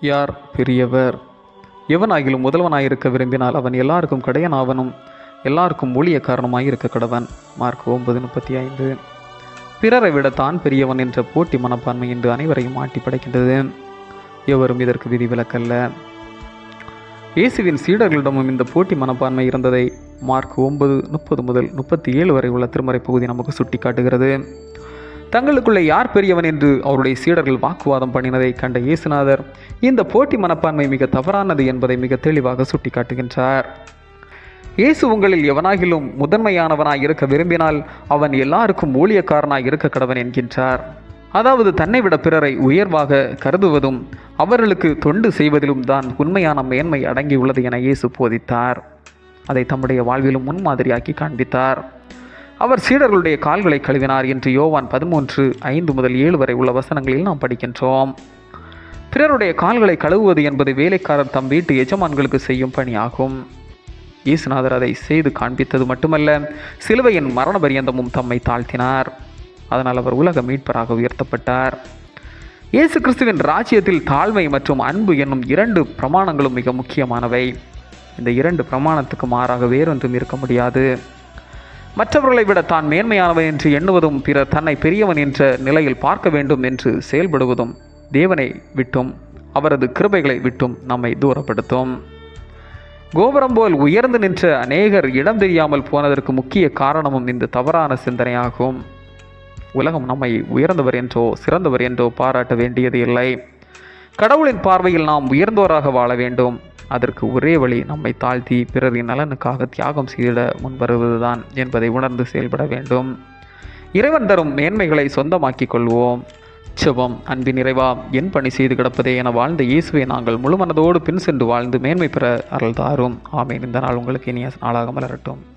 யார் பெரியவர்? எவனாகிலும் முதல்வனாயிருக்க விரும்பினால் அவன் எல்லாருக்கும் கடையனாவனும் எல்லாருக்கும் ஊழியக்காரனுமாய் இருக்க கடவன். மார்க் ஒன்பது முப்பத்தி ஐந்து பிறரை விட தான் பெரியவன் என்ற போட்டி மனப்பான்மை என்று அனைவரையும் ஆட்டி படைக்கின்றது. எவரும் இதற்கு விதிவிலக்கல்ல இயேசுவின் சீடர்களிடமும் இந்த போட்டி மனப்பான்மை இருந்ததை மார்க் ஒன்பது முப்பது முதல் முப்பத்தி ஏழு வரை உள்ள திருமறை பகுதி நமக்கு சுட்டி காட்டுகிறது தங்களுக்குள்ளே யார் பெரியவன் என்று அவருடைய சீடர்கள் வாக்குவாதம் பண்ணினதை கண்ட இயேசுநாதர் இந்த போட்டி மனப்பான்மை மிக தவறானது என்பதை மிக தெளிவாக சுட்டிக்காட்டுகின்றார். இயேசு உங்களில் எவனாகிலும் முதன்மையானவனாய் இருக்க விரும்பினால் அவன் எல்லாருக்கும் ஊழியக்காரனாய் இருக்க கடவன் என்கின்றார். அதாவது தன்னை விட பிறரை உயர்வாக கருதுவதும் அவர்களுக்கு தொண்டு செய்வதிலும் தான் உண்மையான மேன்மை அடங்கியுள்ளது என இயேசு போதித்தார். அதை தம்முடைய வாழ்விலும் முன்மாதிரியாக்கி காண்பித்தார். அவர் சீடர்களுடைய கால்களை கழுவினார் என்று யோவான் பதிமூன்று ஐந்து முதல் ஏழு வரை உள்ள வசனங்களில் நாம் படிக்கின்றோம். பிறருடைய கால்களை கழுவுவது என்பது வேலைக்காரர் தம் வீட்டு எஜமான்களுக்கு செய்யும் பணியாகும். இயேசுநாதர் அதை செய்து காண்பித்தது மட்டுமல்ல சிலுவையின் மரண பரியந்தமும் தம்மை தாழ்த்தினார். அதனால் அவர் உலக மீட்பராக உயர்த்தப்பட்டார். இயேசு கிறிஸ்துவின் ராஜ்யத்தில் தாழ்மை மற்றும் அன்பு என்னும் இரண்டு பிரமாணங்களும் மிக முக்கியமானவை. இந்த இரண்டு பிரமாணத்துக்கு மாறாக வேறொன்றும் இருக்க முடியாது. மற்றவர்களை விட தான் மேன்மையானவன் என்று எண்ணுவதும் பிறர் தன்னை பெரியவன் என்ற நிலையில் பார்க்க வேண்டும் என்று செயல்படுவதும் தேவனை விட்டும் அவரது கிருபைகளை விட்டும் நம்மை தூரப்படுத்தும். கோபுரம் போல் உயர்ந்து நின்ற அநேகர் இடம் தெரியாமல் போனதற்கு முக்கிய காரணமும் இந்த தவறான சிந்தனையாகும். உலகம் நம்மை உயர்ந்தவர் என்றோ சிறந்தவர் என்றோ பாராட்ட வேண்டியது இல்லை. கடவுளின் பார்வையில் நாம் உயர்ந்தோராக வாழ வேண்டும். அதற்கு ஒரே வழி நம்மை தாழ்த்தி பிறரின் நலனுக்காக தியாகம் செய்திட முன்வருவதுதான் என்பதை உணர்ந்து செயல்பட வேண்டும். இறைவன் தரும் மேன்மைகளை சொந்தமாக்கிக் கொள்வோம். செவம் அன்பின் நிறைவா என் பணி செய்து கிடப்பதே என வாழ்ந்த இயேசுவை நாங்கள் முழுமனதோடு பின் சென்று வாழ்ந்து மேன்மை பெற அருள் தாரும். ஆமேன். இந்த நாள் உங்களுக்கு இனிய நாளாக மலரட்டும்.